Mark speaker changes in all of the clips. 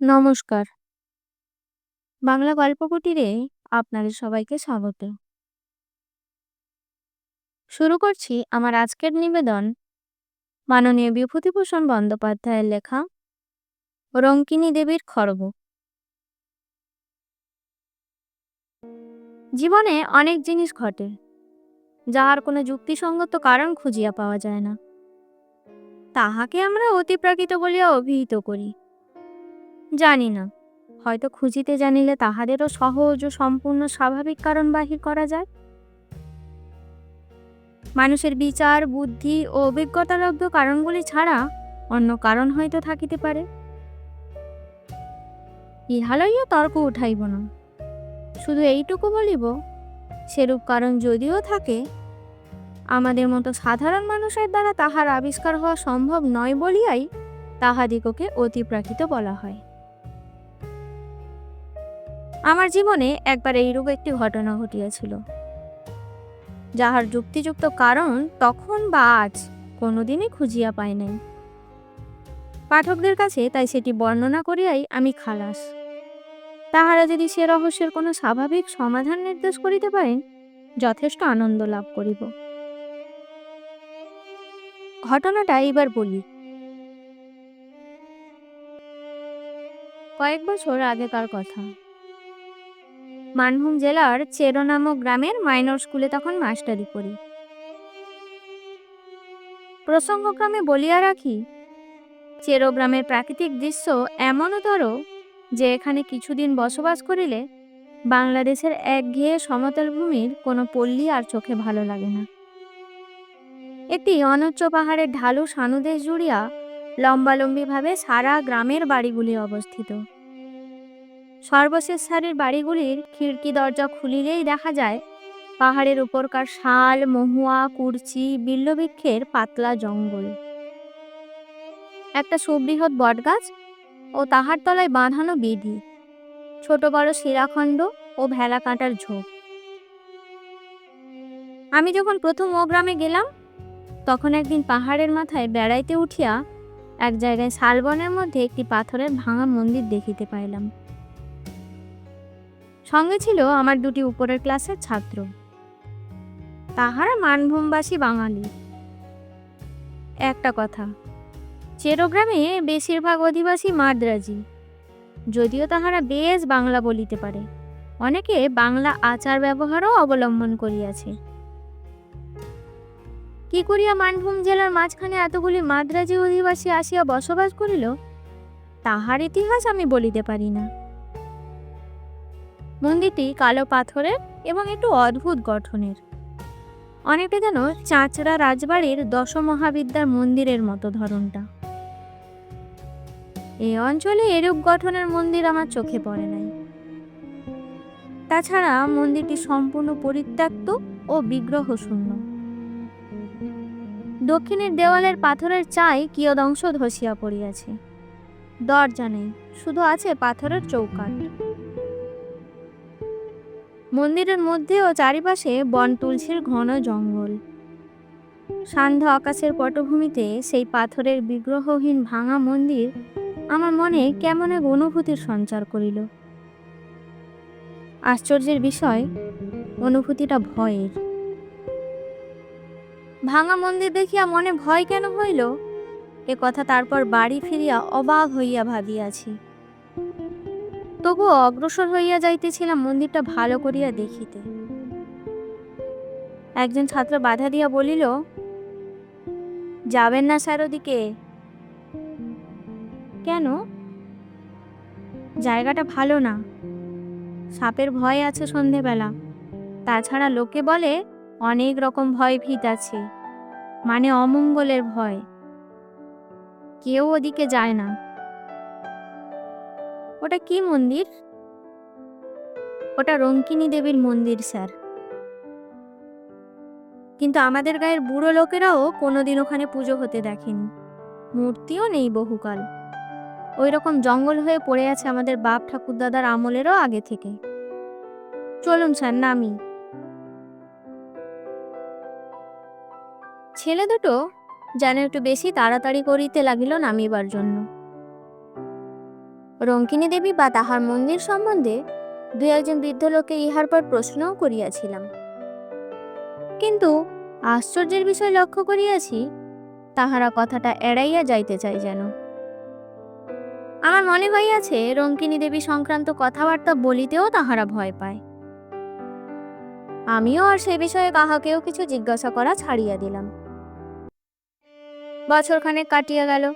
Speaker 1: নমস্কার। বাংলা গল্প কুটিরে আপনাদের সবাইকে স্বাগত। শুরু করছি আমার আজকের নিবেদন মাননীয় বিভূতিভূষণ বন্দ্যোপাধ্যায়ের লেখা রঙ্কিনী দেবীর খর্ব। জীবনে অনেক জিনিস ঘটে, যাহার কোনো যুক্তিসঙ্গত কারণ খুঁজিয়া পাওয়া যায় না তাহাকে আমরা অতিপ্রাকৃত বলিয়া অভিহিত করি জানি না। হয়তো খুঁজিতে জানিলে তাহাদেরও সহজ ও সম্পূর্ণ স্বাভাবিক কারণ বাহির করা যায়। মানুষের বিচার, বুদ্ধি ও অভিজ্ঞতালব্ধ কারণগুলি ছাড়া অন্য কারণ হয়তো থাকিতে পারে। ইহা লইয়া তর্ক উঠাইব না। শুধু এইটুকু বলিব, সেরূপ কারণ যদিও থাকে, আমাদের মতো সাধারণ মানুষের দ্বারা তাহার আবিষ্কার হওয়া সম্ভব নয় বলিয়াই তাহাদিগকে অতিপ্রাকৃত বলা হয়। আমার জীবনে একবার এইরূপ একটি ঘটনা ঘটিয়াছিল। যাহার যুক্তিযুক্ত কারণ তখন বা আজ কোনোদিনই খুঁজিয়া পাই নাই। পাঠকদের কাছে তাই সেটি বর্ণনা করিয়াই আমি খালাস। তাহারা যদি সে রহস্যের কোনো স্বাভাবিক সমাধান নির্দেশ করিতে পারেন, যথেষ্ট আনন্দ লাভ করিব। ঘটনাটা এইবার বলি। কয়েক বছর আগেকার কথা। মানভূম জেলার চেরো নামক গ্রামের মাইনর স্কুলে তখন মাস্টারি করি। প্রসঙ্গক্রমে বলিয়া রাখি, চেরো গ্রামের প্রাকৃতিক দৃশ্য এমনতর যে এখানে কিছুদিন বসবাস করিলে বাংলাদেশের একঘেয়ে সমতল ভূমির কোনো পল্লী আর চোখে ভালো লাগে না। একটি অনুচ্চ পাহাড়ের ঢালু সানুদেশ জুড়িয়া লম্বালম্বিভাবে সারা গ্রামের বাড়িগুলি অবস্থিত। সর্বশেষ সারির বাড়িগুলির খিড়কি দরজা খুলিলেই দেখা যায়, পাহাড়ের উপরকার শাল, মহুয়া, কুরচি, বিল্লবৃক্ষের পাতলা জঙ্গল। একটা সুবৃহৎ বটগাছ ও তাহার তলায় বাঁধানো বিধি ছোট বড় শিরাখণ্ড ও ভেলা কাঁটার ঝোপ। আমি যখন প্রথম ও গ্রামে গেলাম, তখন একদিন পাহাড়ের মাথায় বেড়াইতে উঠিয়া এক জায়গায় শালবনের মধ্যে একটি পাথরের ভাঙা মন্দির দেখিতে পাইলাম। সঙ্গে ছিল আমার দুটি উপরের ক্লাসের ছাত্র। তাহারা মানভূমবাসী বাঙালি। একটা কথা, চেরোগ্রামে বেশিরভাগ অধিবাসী মাদ্রাজি, যদিও তাহারা বেশ বাংলা বলিতে পারে। অনেকে বাংলা আচার ব্যবহারও অবলম্বন করিয়াছে। কি করিয়া মানভূম জেলার মাঝখানে এতগুলি মাদ্রাজি অধিবাসী আসিয়া বসবাস করিল, তাহার ইতিহাস আমি বলিতে পারি না। মন্দিরটি কালো পাথরের এবং একটু অদ্ভুত গঠনের। অনেকটা যেন চাঁচড়া রাজবাড়ির দশমহাবিদ্যার মন্দিরের মতো ধরনটা। এই অঞ্চলে এরূপ গঠনের মন্দির আমার চোখে পড়ে নাই। তাছাড়া মন্দিরটি সম্পূর্ণ পরিত্যক্ত ও বিগ্রহ শূন্য দক্ষিণের দেওয়ালের পাথরের চাই কিয়দংশ ধসিয়া পড়িয়াছে। দরজা নেই, শুধু আছে পাথরের চৌকাট মন্দিরের মধ্যে ও চারিপাশে বন তুলসীর ঘন জঙ্গল। সান্ধ্য আকাশের পটভূমিতে সেই পাথরের বিগ্রহহীন ভাঙা মন্দির আমার মনে কেমন এক অনুভূতির সঞ্চার করিল। আশ্চর্যের বিষয়, অনুভূতিটা ভয়ের। ভাঙা মন্দির দেখিয়া মনে ভয় কেন হইল? এ কথা তারপর বাড়ি ফিরিয়া অবাক হইয়া ভাবিয়াছি। তবুও অগ্রসর হইয়া যাইতেছিলাম মন্দিরটা ভালো করিয়া দেখিতে। একজন ছাত্র বাধা দিয়া বলিল, যাবেন না স্যার ওদিকে। কেন? জায়গাটা ভালো না। সাপের ভয় আছে সন্ধেবেলা। তাছাড়া লোকে বলে অনেক রকম ভয় ভীত আছে মানে অমঙ্গলের ভয়। কেউ ওদিকে যায় না। ওটা কি মন্দির? ওটা রঙ্কিনী দেবীর মন্দির, স্যার। কিন্তু আমাদের গায়ের বুড়ো লোকেরাও কোনোদিন ওখানে পুজো হতে দেখেনি। মূর্তিও নেই বহুকাল। ওই রকম জঙ্গল হয়ে পড়ে আছে আমাদের বাপ ঠাকুর দাদার আমলেরও আগে থেকে। চলুন, স্যার, নামি। ছেলে দুটো, যেন একটু বেশি তাড়াতাড়ি করিতে লাগিল নামিবার জন্য। রঙ্কিনী দেবী বা তাহার মন্দির সম্বন্ধে দুই একজন বৃদ্ধ লোককে ইহার পর প্রশ্নও করিয়াছিলাম। কিন্তু আশ্চর্যের বিষয় লক্ষ্য করিয়াছি, তাহারা কথাটা এড়াইয়া যাইতে চাই যেন। আমার মনে হইয়াছে, রঙ্কিনী দেবী সংক্রান্ত কথাবার্তা বলিতেও তাহারা ভয় পায়। আমিও আর সে বিষয়ে কাহাকেও কিছু জিজ্ঞাসা করা ছাড়িয়া দিলাম। বছরখানেক কাটিয়া গেল।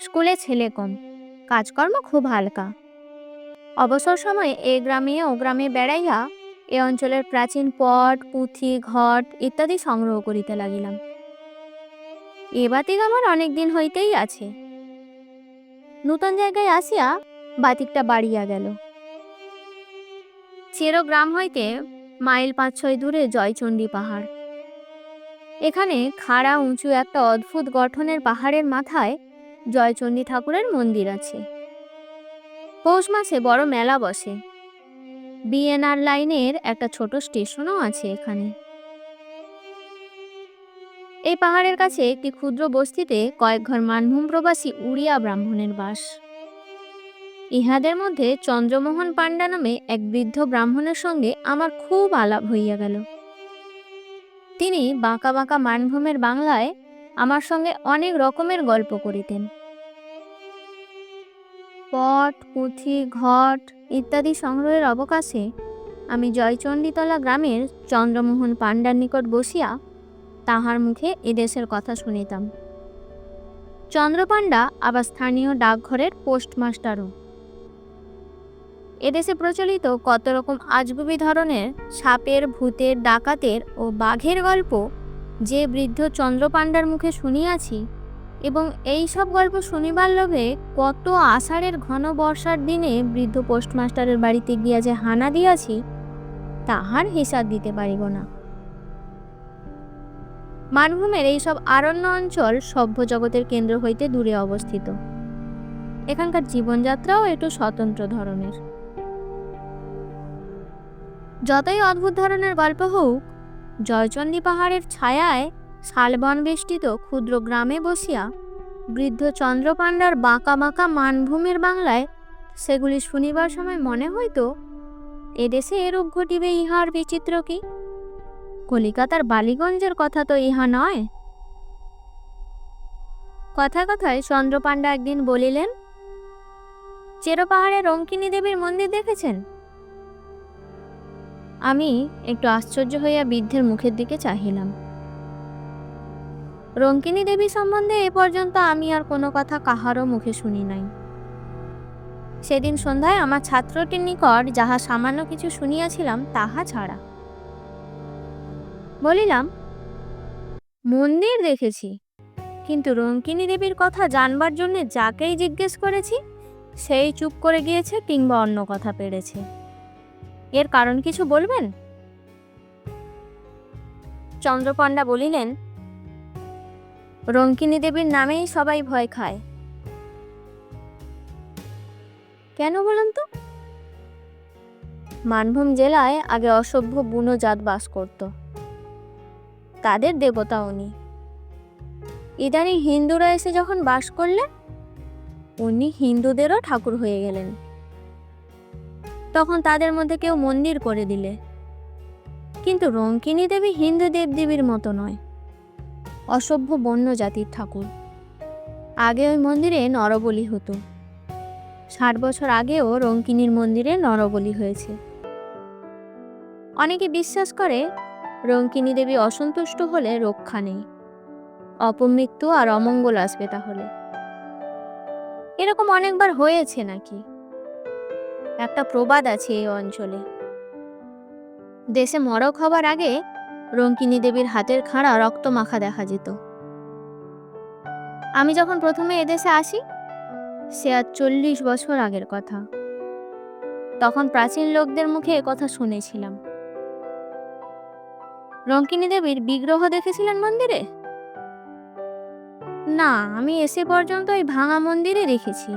Speaker 1: স্কুলে ছেলে কম। কাজকর্ম খুব হালকা। অবসর সময়ে এ গ্রামে ও গ্রামে বেড়াইয়া এ অঞ্চলের প্রাচীন পট, পুঁথি, ঘট ইত্যাদি সংগ্রহ করিতে লাগিলাম। এ বাতিক আমার অনেক দিন হইতেই আছে। নূতন জায়গায় আসিয়া বাতিকটা বাড়িয়া গেল। চেরো গ্রাম হইতে মাইল পাঁচ ছয় দূরে জয়চণ্ডী পাহাড়। এখানে খাড়া, উঁচু একটা অদ্ভুত গঠনের পাহাড়ের মাথায় জয়চণ্ডী ঠাকুরের মন্দির আছে। পৌষ মাসে বড় মেলা বসে। বিএনআর লাইনের একটা ছোট স্টেশনও আছে এখানে। এই পাহাড়ের কাছে একটি ক্ষুদ্র বস্তিতে কয়েক ঘর মানভূম প্রবাসী উড়িয়া ব্রাহ্মণের বাস। ইহাদের মধ্যে চন্দ্রমোহন পাণ্ডা নামে এক বৃদ্ধ ব্রাহ্মণের সঙ্গে আমার খুব আলাপ হইয়া গেল। তিনি বাঁকা বাঁকা মানভূমের বাংলায় আমার সঙ্গে অনেক রকমের গল্প করিতেন। পট, পুঁথি, ঘট ইত্যাদি সংগ্রহের অবকাশে আমি জয়চণ্ডীতলা গ্রামের চন্দ্রমোহন পাণ্ডার নিকট বসিয়া তাহার মুখে এদেশের কথা শুনিতাম। চন্দ্রপাণ্ডা আবার স্থানীয় ডাকঘরের পোস্টমাস্টারও। এদেশে প্রচলিত কত রকম আজগুবি ধরনের সাপের, ভূতের, ডাকাতের ও বাঘের গল্প যে বৃদ্ধ চন্দ্রপাণ্ডার মুখে শুনিয়াছি এবং এই সব গল্প শুনিবার লোভে কত আষাঢ়ের ঘন বর্ষার দিনে বৃদ্ধ পোস্টমাস্টারের বাড়িতে গিয়া যে হানা দিয়াছি, তাহার হিসাব দিতে পারিব না। মানভূমের এইসব আরণ্য অঞ্চল সভ্য জগতের কেন্দ্র হইতে দূরে অবস্থিত। এখানকার জীবনযাত্রাও একটু স্বতন্ত্র ধরনের। যতই অদ্ভুত ধরনের গল্প হোক জয়চণ্ডী পাহাড়ের ছায়ায় শালবন বেষ্টিত ক্ষুদ্র গ্রামে বসিয়া বৃদ্ধ চন্দ্রপাণ্ডার বাঁকা বাঁকা মানভূমির বাংলায় সেগুলি শুনিবার সময় মনে হইতো এদেশে এরূপ ঘটিবে ইহার বিচিত্র কি? কলিকাতার বালিগঞ্জের কথা তো ইহা নয়? কথা কথায় চন্দ্রপাণ্ডা একদিন বলিলেন, চেরো পাহাড়ে রঙ্কিনী দেবীর মন্দির দেখেছেন? আমি একটু আশ্চর্য হইয়া বৃদ্ধের মুখের দিকে চাহিলাম। রঙ্কিনী দেবী সম্বন্ধে এ পর্যন্ত আমি আর কোনো কথা কাহারও মুখে শুনি নাই। সেদিন সন্ধ্যায় আমার ছাত্রটির নিকট যাহা সামান্য কিছু শুনিয়াছিলাম, তাহা ছাড়া। বলিলাম, মন্দির দেখেছি, কিন্তু রঙ্কিনী দেবীর কথা জানবার জন্য যাকেই জিজ্ঞেস করেছি, সেই চুপ করে গিয়েছে কিংবা অন্য কথা পেরেছে। এর কারণ কিছু বলবেন? চন্দ্রপণ্ডা বলিলেন, রঙ্কিনী দেবীর নামেই সবাই ভয় খায়। কেন বলুন তো? মানভূম জেলায় আগে অসভ্য বুনো জাত বাস করত। তাদের দেবতা উনি। ইদানিং হিন্দুরা এসে যখন বাস করলেন, উনি হিন্দুদেরও ঠাকুর হয়ে গেলেন। তখন তাদের মধ্যে কেউ মন্দির করে দিলে। কিন্তু রঙ্কিনী দেবী হিন্দু দেবদেবীর মতো নয়। অসভ্য বন্য জাতির ঠাকুর। আগে ওই মন্দিরে নরবলি হতো। ষাট বছর আগেও রঙ্কিনীর মন্দিরে নরবলি হয়েছে। অনেকে বিশ্বাস করে রঙ্কিনী দেবী অসন্তুষ্ট হলে রক্ষা নেই। অপমৃত্যু আর অমঙ্গল আসবে তাহলে। এরকম অনেকবার হয়েছে নাকি? একটা প্রবাদ আছে এই অঞ্চলে। দেশে মরক হবার আগে রঙ্কিনী দেবীর হাতের খাঁড়া রক্ত মাখা দেখা যেত। আমি যখন প্রথমে এদেশে আসি, সে আর চল্লিশ বছর আগের কথা। তখন প্রাচীন লোকদের মুখে কথা শুনেছিলাম। রঙ্কিনী দেবীর বিগ্রহ দেখেছিলেন মন্দিরে? না, আমি এসে পর্যন্ত ওই ভাঙা মন্দিরে দেখেছি।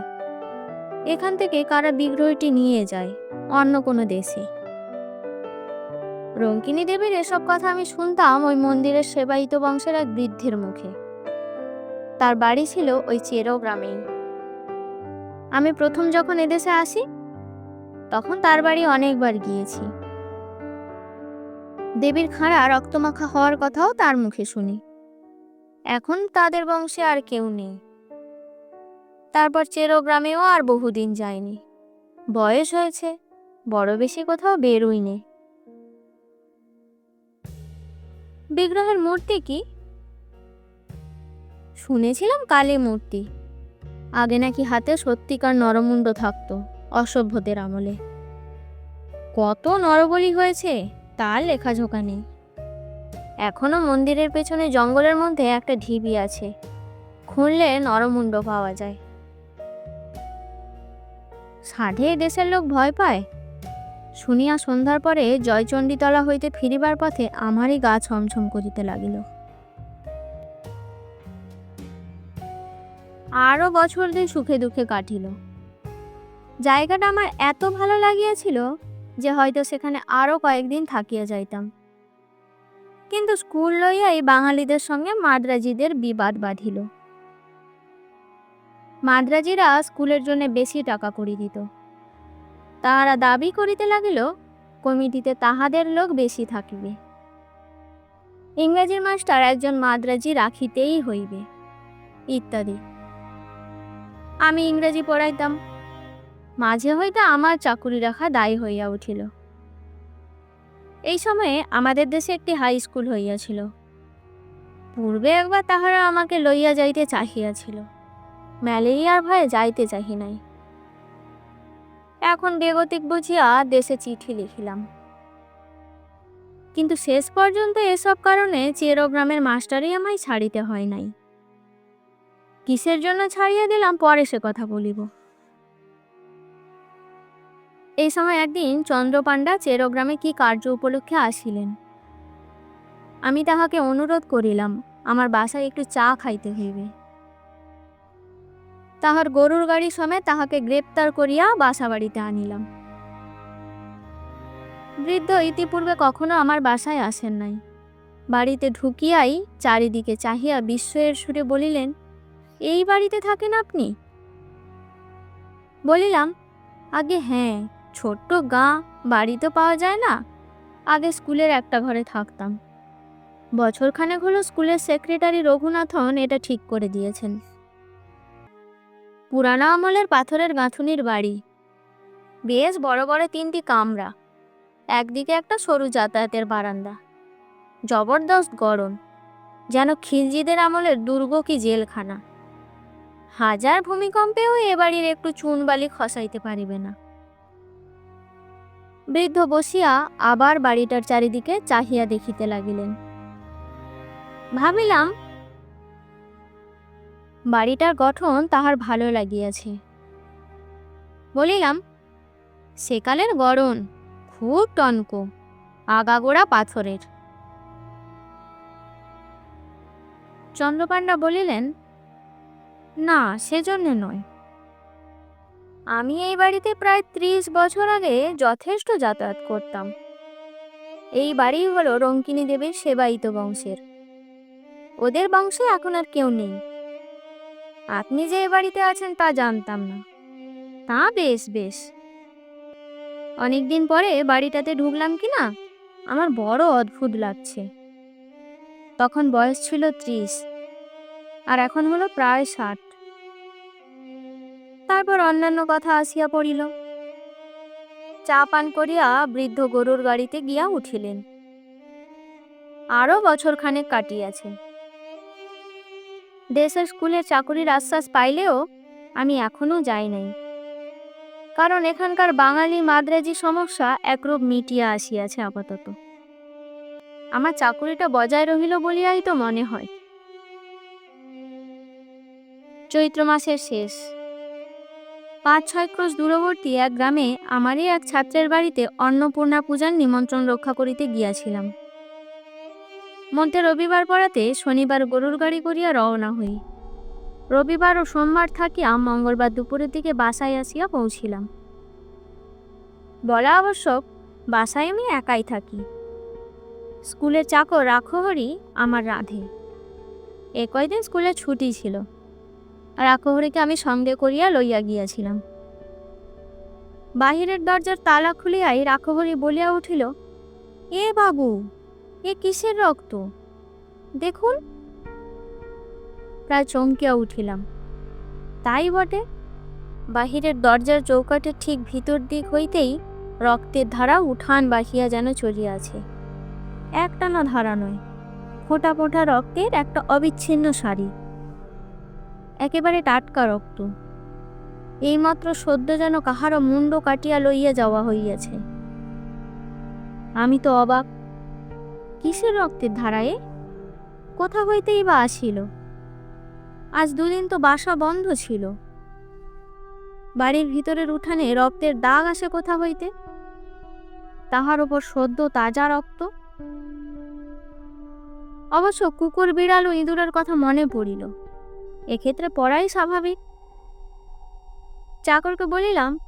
Speaker 1: এখান থেকে কারা বিগ্রহটি নিয়ে যায়? অন্য কোনো দেশে। রঙ্কিনী দেবীর এসব কথা আমি শুনতাম ওই মন্দিরের সেবায়িত বংশের এক বৃদ্ধের মুখে। তার বাড়ি ছিল ওই চেরো গ্রামেই। আমি প্রথম যখন এদেশে আসি, তখন তার বাড়ি অনেকবার গিয়েছি। দেবীর খাঁড়া রক্তমাখা হওয়ার কথাও তার মুখে শুনি। এখন তাদের বংশে আর কেউ নেই। তারপর চেরো গ্রামেও আর বহুদিন যায়নি। বয়স হয়েছে, বড় বেশি কোথাও বেরোইনি বিগ্রহের মূর্তি কি? শুনেছিলাম কালী মূর্তি। আগে নাকি হাতে সত্যিকার নরমুণ্ড থাকতো, অসভ্যদের আমলে। কত নরবলি হয়েছে, তার লেখাঝোকা নেই। এখনও মন্দিরের পেছনে জঙ্গলের মধ্যে একটা ঢিবি আছে। খুঁড়লে নরমুণ্ড পাওয়া যায়। ষাটে দেশের লোক ভয় পায়? শুনিয়া সন্ধ্যার পরে জয়চণ্ডীতলা হইতে ফিরিবার পথে আমারই গা ছমছম করিতে লাগিল। আরও বছর দিন সুখে দুঃখে কাটিল। জায়গাটা আমার এত ভালো লাগিয়াছিল যে হয়তো সেখানে আরও কয়েকদিন থাকিয়া যাইতাম। কিন্তু স্কুল লইয়াই বাঙালিদের সঙ্গে মাদ্রাজিদের বিবাদ বাঁধিল। মাদ্রাজিরা স্কুলের জন্য বেশি টাকা করি দিত। তাহারা দাবি করিতে লাগিল, কমিটিতে তাহাদের লোক বেশি থাকিবে। ইংরেজির মাস্টার একজন মাদ্রাজি রাখিতেই হইবে, ইত্যাদি। আমি ইংরেজি পড়াইতাম। মাঝে হইতে আমার চাকুরি রাখা দায়ী হইয়া উঠিল। এই সময়ে আমাদের দেশে একটি হাই স্কুল হইয়াছিল। পূর্বে একবার তাহারা আমাকে লইয়া যাইতে চাহিয়াছিল। ম্যালেরিয়ার ভয়ে যাইতে চাহি নাই। এখন বেগতিক বুঝিয়া দেশে চিঠি লিখিলাম। কিন্তু শেষ পর্যন্ত এসব কারণে চেরো গ্রামের মাস্টারই আমায় ছাড়িতে হয় নাই। কিসের জন্য ছাড়িয়া দিলাম পরে সে কথা বলিব। এই সময় একদিন চন্দ্রপাণ্ডা চেরোগ্রামে কি কার্য উপলক্ষে আসিলেন? আমি তাহাকে অনুরোধ করিলাম, আমার বাসায় একটু চা খাইতে হইবে। তাহার গরুর গাড়ি সমেত তাহাকে গ্রেপ্তার করিয়া বাসা বাড়িতে আনিলাম। বৃদ্ধ ইতিপূর্বে কখনো আমার বাসায় আসেন নাই। বাড়িতে ঢুকিয়াই চারিদিকে চাহিয়া বিস্ময়ের সুরে বলিলেন, এই বাড়িতে থাকেন আপনি? বলিলাম, আগে হ্যাঁ ছোট্ট গাঁ, বাড়ি তো পাওয়া যায় না। আগে স্কুলের একটা ঘরে থাকতাম। বছরখানেক হলো স্কুলের সেক্রেটারি রঘুনাথন এটা ঠিক করে দিয়েছেন। পুরানো আমলের পাথরের গাঁথুনির বাড়ি। বেশ বড় বড় তিনটি কামরা, একদিকে একটা সরু যাতায়াতের বারান্দা। জবরদস্ত গরম, যেন খিলজিদের আমলের দুর্গ কি জেলখানা। হাজার ভূমিকম্পেও এ বাড়ির একটু চুন বালি খসাইতে পারিবে না। বৃদ্ধ বসিয়া আবার বাড়িটার চারিদিকে চাহিয়া দেখিতে লাগিলেন। ভাবিলাম বাড়িটার গঠন তাহার ভালো লাগিয়াছে। বলিলাম সেকালের গড়ন খুব টনক, আগাগোড়া পাথরের। চন্দ্রপাণ্ডা বলিলেন, না, সেজন্য নয়। আমি এই বাড়িতে প্রায় ত্রিশ বছর আগে যথেষ্ট যাতায়াত করতাম। এই বাড়ি হলো রঙ্কিনী দেবীর সেবায়িত বংশের। ওদের বংশে এখন আর কেউ নেই। আপনি যে এ বাড়িতে আছেন তা জানতাম না। তা বেশ বেশ। অনেকদিন পরে বাড়িটাতে ঢুকলাম কি না, আমার বড় অদ্ভুত লাগছে। তখন বয়স ছিল ত্রিশ, আর এখন হলো প্রায় ষাট। তারপর অন্যান্য কথা আসিয়া পড়িল। চা পান করিয়া বৃদ্ধ গরুর গাড়িতে গিয়া উঠিলেন। আরও বছরখানেক কাটিয়াছে। দেশের স্কুলের চাকুরির আশ্বাস পাইলেও আমি এখনও যাই নাই। কারণ এখানকার বাঙালি মাদ্রাজি সমস্যা একরূপ মিটিয়া আসিয়াছে আপাতত। আমার চাকুরিটা বজায় রহিল বলিয়াই তো মনে হয়। চৈত্র মাসের শেষ। পাঁচ ছয় ক্রোশ দূরবর্তী এক গ্রামে আমারই এক ছাত্রের বাড়িতে অন্নপূর্ণা পূজার নিমন্ত্রণ রক্ষা করিতে গিয়াছিলাম। মধ্যে রবিবার পড়াতে শনিবার গরুর গাড়ি করিয়া রওনা হই। রবিবার ও সোমবার থাকিয়া মঙ্গলবার দুপুরের দিকে বাসায় আসিয়া পৌঁছিলাম। বলা আবশ্যক, বাসায় আমি একাই থাকি। স্কুলের চাকর রাখহরি আমার রাধে। এ কয়দিন স্কুলে ছুটি ছিল। রাখহরিকে আমি সঙ্গে করিয়া লইয়া গিয়াছিলাম। বাহিরের দরজার তালা খুলিয়াই রাখহরি বলিয়া উঠিল, এ বাবু এ কিসের রক্ত? দেখুন। প্রায় চমকিয়া উঠিলাম। তাই বটে। বাহিরের দরজার চৌকাঠের ঠিক ভিতর দিক হইতেই রক্তের ধারা উঠান বাহিয়া যেন চলিয়াছে একটানা ধারা নয়, ফোঁটা ফোঁটা রক্তের একটা অবিচ্ছিন্ন শাড়ি একেবারে টাটকা রক্ত। এইমাত্র সদ্য যেন কাহারও মুন্ড কাটিয়া লইয়া যাওয়া হইয়াছে। আমি তো অবাক কিসের রক্তের ধারায়? কোথা হইতেই বা আসিল। আজ দুদিন তো বাসা বন্ধ ছিল। বাড়ির ভিতরের উঠানে রক্তের দাগ আসে কোথা হইতে? তাহার উপর সদ্য তাজা রক্ত? অবশ্য কুকুর, বিড়াল ও ইঁদুরের কথা মনে পড়িল। এক্ষেত্রে পড়াই স্বাভাবিক। চাকরকে বলিলাম,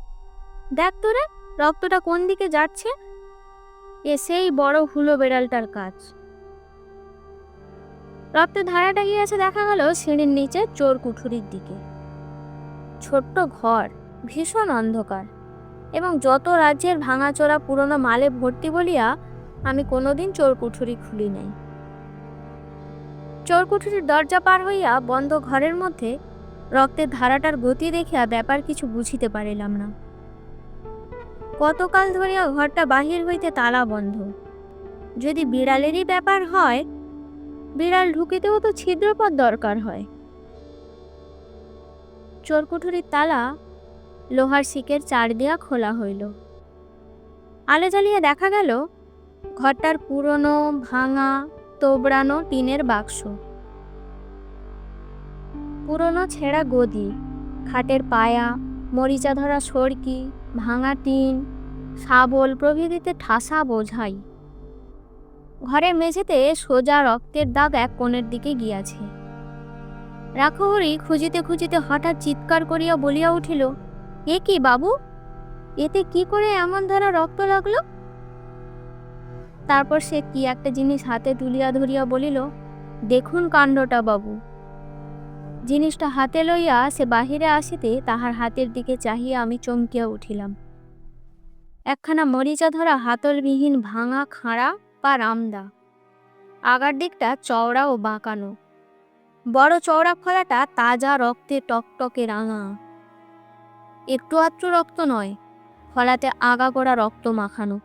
Speaker 1: দেখ তোরে, রক্তটা কোন দিকে যাচ্ছে? এ সেই বড় হুলো বেড়ালটার কাজ। রক্তের ধারাটা গিয়েছে দেখা গেল সিঁড়ির নিচে চোর কুঠুরির দিকে। ছোট্ট ঘর, ভীষণ অন্ধকার এবং যত রাজ্যের ভাঙাচোরা পুরনো মালে ভর্তি বলিয়া আমি কোনোদিন চোর কুঠুরি খুলি নাই। চোর কুঠুরির দরজা পার হইয়া বন্ধ ঘরের মধ্যে রক্তের ধারাটার গতি দেখিয়া ব্যাপার কিছু বুঝিতে পারিলাম না। কতকাল ধরিয়া ঘরটা বাহির হইতে তালা বন্ধ। যদি বিড়ালেরই ব্যাপার হয়, বিড়াল ঢুকিতেও তো ছিদ্রপথ দরকার হয়। চোরকুঠুরির তালা লোহার শিকের চার দিয়া খোলা হইল। আলো জ্বালিয়ে দেখা গেল, ঘরটার পুরনো, ভাঙা, তোবড়ানো টিনের বাক্স। পুরনো ছেঁড়া গদি, খাটের পায়া, মরিচা ধরা সরকি ভাঙা টিন, শাবল প্রভৃতিতে ঠাসা বোঝাই। ঘরের মেঝেতে সোজা রক্তের দাগ এক কোণের দিকে গিয়াছে। রাখহরি খুঁজিতে খুঁজিতে হঠাৎ চিৎকার করিয়া বলিয়া উঠিল, এ কি বাবু? এতে কি করে এমন ধারা রক্ত লাগল? তারপর সে কি একটা জিনিস হাতে তুলিয়া ধরিয়া বলিল, দেখুন কাণ্ডটা বাবু। জিনিসটা হাতে লইয়া সে বাহিরে আসিতে তাহার হাতের দিকে চাহিয়া আমি চমকিয়া উঠিলাম। একখানা মরিচা ধরা হাতলবিহীন ভাঙা খাঁড়া বা রামদা। আগার দিকটা চওড়া ও বাঁকানো। বড় চওড়া ফলাটা তাজা রক্তে টকটকে রাঙা। একটু আত্র রক্ত নয় ফলাতে আগা করা রক্ত মাখানো।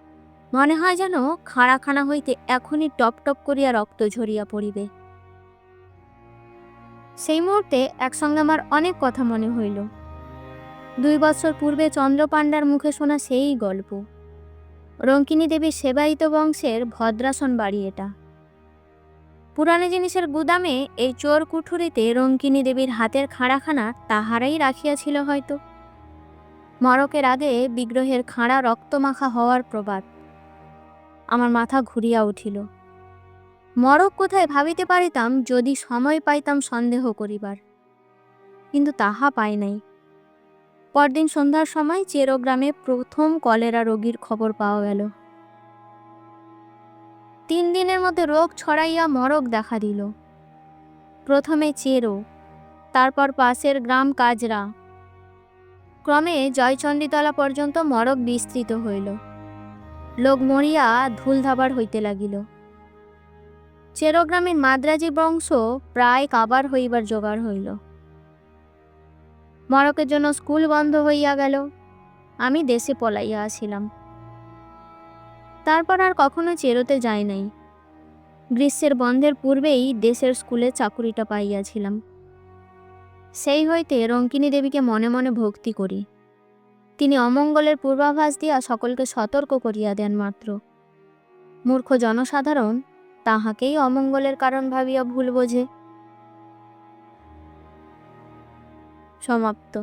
Speaker 1: মনে হয় যেন খাড়াখানা হইতে এখনই টপ টপ করিয়া রক্ত ঝরিয়া পড়িবে। সেই মুহূর্তে একসঙ্গে আমার অনেক কথা মনে হইল। দুই বছর পূর্বে চন্দ্রপাণ্ডার মুখে শোনা সেই গল্প। রঙ্কিনী দেবীর সেবায়িত বংশের ভদ্রাসন বাড়ি এটা। পুরানো জিনিসের গুদামে এই চোর কুঠুরিতে রঙ্কিনী দেবীর হাতের খাঁড়াখানা তাহারাই রাখিয়াছিল হয়তো। মরকের আগে বিগ্রহের খাঁড়া রক্তমাখা হওয়ার প্রবাদ। আমার মাথা ঘুরিয়া উঠিল। মরক কোথায় ভাবিতে পারিতাম যদি সময় পাইতাম সন্দেহ করিবার। কিন্তু তাহা পাই নাই। পরদিন সন্ধ্যার সময় চেরোগ্রামে প্রথম কলেরা রোগীর খবর পাওয়া গেল। তিন দিনের মধ্যে রোগ ছড়াইয়া মরক দেখা দিল। প্রথমে চেরো, তারপর পাশের গ্রাম কাজরা। ক্রমে জয়চণ্ডীতলা পর্যন্ত মরক বিস্তৃত হইল। লোক মরিয়া ধুলধাবার হইতে লাগিল। চেরোগ্রামের মাদ্রাজি বংশ প্রায় কাবার হইবার জোগাড় হইল। মরকের জন্য স্কুল বন্ধ হইয়া গেল। আমি দেশে পলাইয়া আসিলাম। তারপর আর কখনো চেরোতে যাই নাই। গ্রীষ্মের বন্ধের পূর্বেই দেশের স্কুলে চাকুরিটা পাইয়াছিলাম। সেই হইতে রঙ্কিনী দেবীকে মনে মনে ভক্তি করি। তিনি অমঙ্গলের পূর্বাভাস দিয়া সকলকে সতর্ক করিয়া দেন মাত্র। মূর্খ জনসাধারণ তাহাকেই অমঙ্গলের কারণ ভাবিয়া ভুল বোঝে। সমাপ্ত।